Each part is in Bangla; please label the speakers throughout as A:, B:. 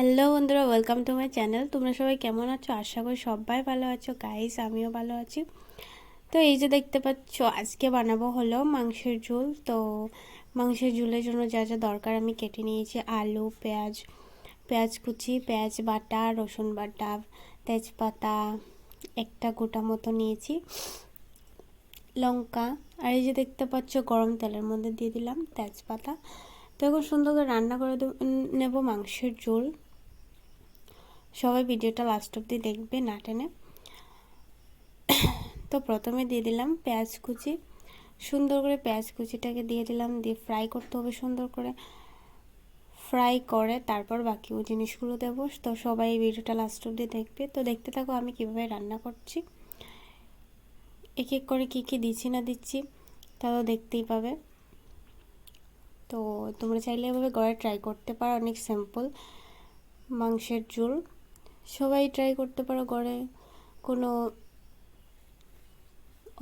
A: হ্যালো বন্ধুরা ওয়েলকাম টু মাই চ্যানেল তোমরা সবাই কেমন আছো? আশা করি সবাই ভালো আছো। গাইস আমিও ভালো আছি। তো এই যে দেখতে পাচ্ছ, আজকে বানাবো হলো মাংসের ঝোল। তো মাংসের ঝোলের জন্য যা যা দরকার আমি কেটে নিয়েছি। আলু, পেঁয়াজ পেঁয়াজ কুচি, পেঁয়াজ বাটা, রসুন বাটা, তেজপাতা, একটা গোটা মতো নিয়েছি। লঙ্কা, আর এই যে দেখতে পাচ্ছ, গরম তেলের মধ্যে দিয়ে দিলাম তেজপাতা। তো এখন সুন্দর করে রান্না করে নেব মাংসের ঝোল। সবাই ভিডিওটা লাস্ট অব্দি দেখবে, না টেনে। তো প্রথমে দিয়ে দিলাম পেঁয়াজ কুচি। সুন্দর করে পেঁয়াজ কুচিটাকে দিয়ে দিলাম, দিয়ে ফ্রাই করতে হবে সুন্দর করে। ফ্রাই করে তারপর বাকি ও জিনিসগুলো দেবো। তো সবাই এই ভিডিওটা লাস্ট অব্দি দেখবে। তো দেখতে থাকো আমি কীভাবে রান্না করছি। এক এক করে কী কী দিচ্ছি না দিচ্ছি তাও দেখতেই পাবে। তো তোমরা চাইলে এভাবে ঘরে ট্রাই করতে পারো, অনেক সিম্পল মাংসের ঝোল। সবাই ট্রাই করতে পারো ঘরে। কোনো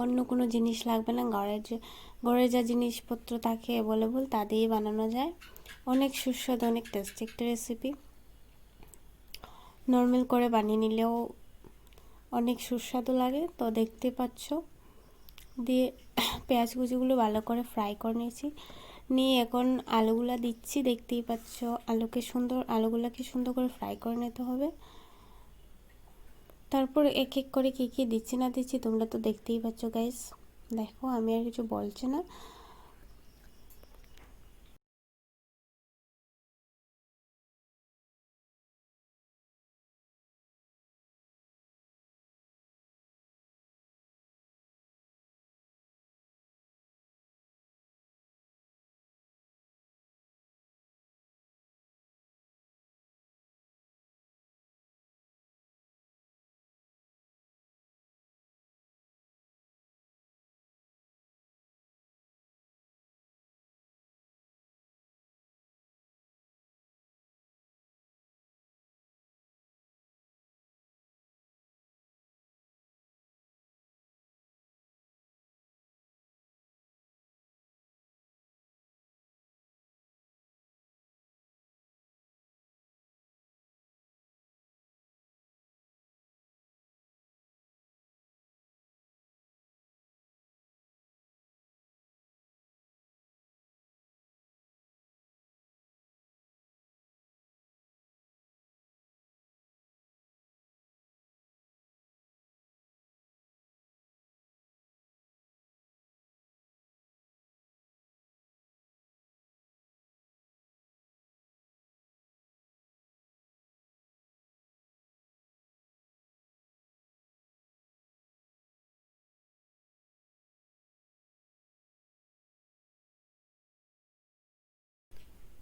A: অন্য কোনো জিনিস লাগবে না ঘরের যে, ঘরে যা জিনিসপত্র থাকে অ্যাভেলেবল তা দিয়েই বানানো যায়। অনেক সুস্বাদু, অনেক টেস্টি একটা রেসিপি নর্মাল করে বানিয়ে নিলেও অনেক সুস্বাদু লাগে। তো দেখতে পাচ্ছ, দিয়ে পেঁয়াজ কুচিগুলো ভালো করে ফ্রাই করে নিয়েছি। নিয়ে এখন আলুগুলা দিচ্ছি, দেখতেই পাচ্ছ আলুকে সুন্দর, আলুগুলাকে সুন্দর করে ফ্রাই করে নিতে হবে। তারপর এক এক করে কী কী দিচ্ছি না দিচ্ছি তোমরা তো দেখতেই পাচ্ছ গাইস দেখো, আমি আর কিছু বলছি না।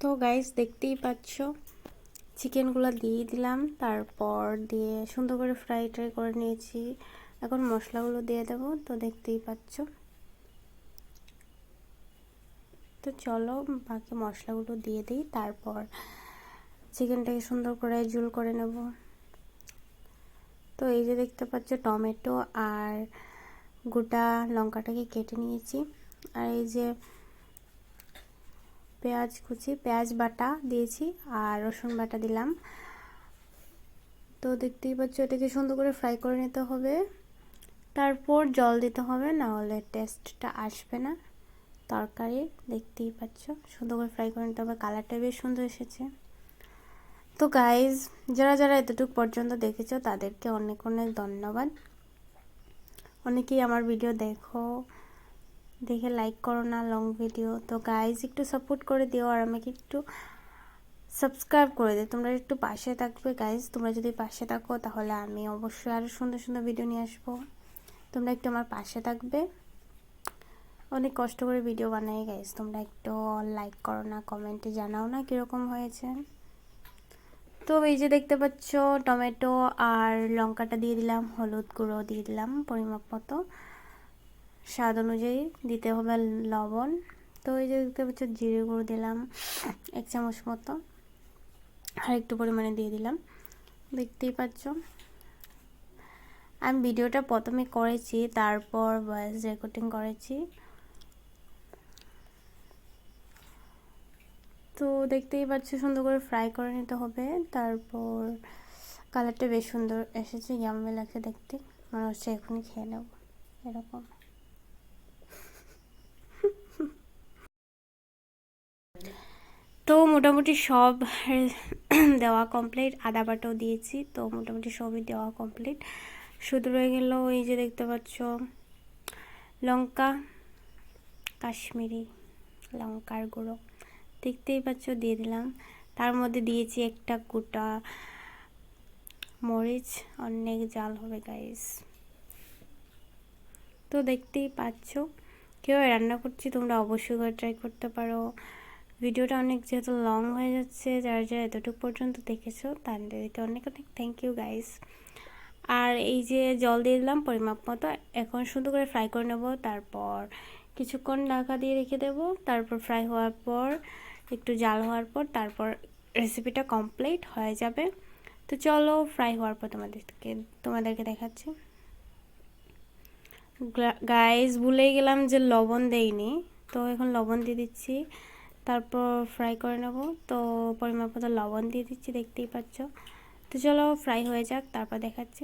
A: তো গাইস দেখতেই পাচ্ছ। চিকেনগুলো দিয়ে দিলাম, তারপর দিয়ে সুন্দর করে ফ্রাই ট্রাই করে নিয়েছি। এখন মশলাগুলো দিয়ে দেবো, তো দেখতেই পাচ্ছ। তো চলো, বাকি মশলাগুলো দিয়ে দিই, তারপর চিকেনটাকে সুন্দর করে জুল করে নেব। তো এই যে দেখতে পাচ্ছ, টমেটো আর গোটা লঙ্কাটাকে কেটে নিয়েছি। আর এই যে পেঁয়াজ কুচি, পেঁয়াজ বাটা দিয়েছি আর রসুন বাটা দিলাম। তো দেখতেই পাচ্ছ, এটাকে সুন্দর করে ফ্রাই করে নিতে হবে। তারপর জল দিতে হবে, না হলে টেস্টটা আসবে না। তরকারি দেখতেই পাচ্ছ, সুন্দর করে ফ্রাই করে নিতে হবে। কালারটা বেশ সুন্দর এসেছে। তো গাইজ যারা যারা এতটুকু পর্যন্ত দেখেছ, তাদেরকে অনেক অনেক ধন্যবাদ। অনেকেই আমার ভিডিও দেখো দেখে লাইক করো না লং ভিডিও তো গাইজ একটু সাপোর্ট করে দিও আর আমাকে একটু সাবস্ক্রাইব করে দিও। তোমরা একটু পাশে থাকবে গাইজ তোমরা যদি পাশে থাকো, তাহলে আমি অবশ্যই আরও সুন্দর সুন্দর ভিডিও নিয়ে আসব। তোমরা একটু আমার পাশে থাকবে। অনেক কষ্ট করে ভিডিও বানাই গাইজ তোমরা একটু লাইক করো না কমেন্টে জানাও না কীরকম হয়েছে। তো এই যে দেখতে পাচ্ছ, টমেটো আর লঙ্কাটা দিয়ে দিলাম, হলুদ গুঁড়ো দিয়ে দিলাম, পরিমাপ মতো। স্বাদ অনুযায়ী দিতে হবে লবণ। তো এই যে দেখতে পাচ্ছ, জিরে গুঁড়ো দিলাম, এক চামচ মতো। আর একটু পরিমাণে দিয়ে দিলাম। দেখতেই পাচ্ছ। আমি ভিডিওটা প্রথমে করেছি, তারপর ভয়েস রেকর্ডিং করেছি। তো দেখতেই পাচ্ছ, সুন্দর করে ফ্রাই করে নিতে হবে। তারপর কালারটা বেশ সুন্দর এসেছে ইয়াম্মি লাগছে দেখতে। মনে হচ্ছে এখনই খেয়ে নেব, এরকম তো মোটামুটি সব, দেওয়া কমপ্লিট আদা বাটাও দিয়েছি, তো মোটামুটি সবই দেওয়া কমপ্লিট শুধু রয়ে গেল এই যে দেখতে পাচ্ছ, লঙ্কা, কাশ্মীরি লঙ্কার গুঁড়ো। দেখতেই পাচ্ছ, দিয়ে দিলাম। তার মধ্যে দিয়েছি একটা গোটা মরিচ, অনেক জাল হবে গাইস তো দেখতেই পাচ্ছ কেউ রান্না করছি তোমরা অবশ্যই ট্রাই করতে পারো। ভিডিওটা অনেক যেহেতু লং হয়ে যাচ্ছে, যারা যারা এতটুকু পর্যন্ত দেখেছ, তাদেরকে অনেক অনেক থ্যাংক ইউ গাইস আর এই যে জল দিয়ে দিলাম, পরিমাপ মতো, এখন সুন্দর করে ফ্রাই করে নেব, তারপর কিছুক্ষণ ঢাকা দিয়ে রেখে দেব, তারপর ফ্রাই হওয়ার পর, একটু জাল হওয়ার পর, তারপর রেসিপিটা কমপ্লিট হয়ে যাবে। তো চলো ফ্রাই হওয়ার পর তোমাদেরকে তোমাদেরকে দেখাচ্ছি। গাইস ভুলেই গেলাম যে লবণ দেইনি, তো এখন লবণ দিয়ে দিচ্ছি। তারপর ফ্রাই করে নেব। তো পরিমাপ মতো লবণ দিয়ে দিচ্ছি, দেখতেই পাচ্ছ। তো চলো ফ্রাই হয়ে যাক, তারপর দেখাচ্ছি।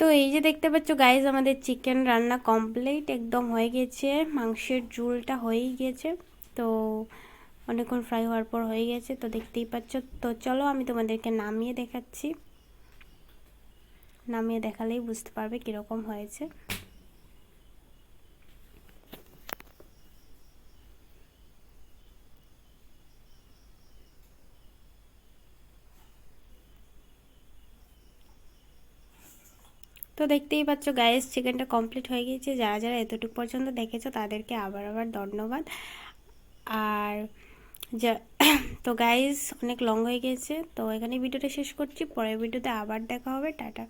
A: তো এই যে দেখতে পাচ্ছ গাইজ আমাদের চিকেন রান্না কমপ্লিট একদম হয়ে গেছে। মাংসের ঝুলটা হয়েই গেছে। তো অনেকক্ষণ ফ্রাই হওয়ার পর হয়ে গেছে, তো দেখতেই পাচ্ছ। তো চলো আমি তোমাদেরকে নামিয়ে দেখাচ্ছি। নামিয়ে দেখালেই বুঝতে পারবে কীরকম হয়েছে। দেখতেই পাচ্ছ গায়েস চিকেনটা কমপ্লিট হয়ে গিয়েছে। যারা যারা এতটুকু পর্যন্ত দেখেছ, তাদেরকে আবার আবার ধন্যবাদ। আর যা, তো গাইজ অনেক লং হয়ে গেছে তো এখানে ভিডিওটা শেষ করছি। পরের ভিডিওতে আবার দেখা হবে। টাটা।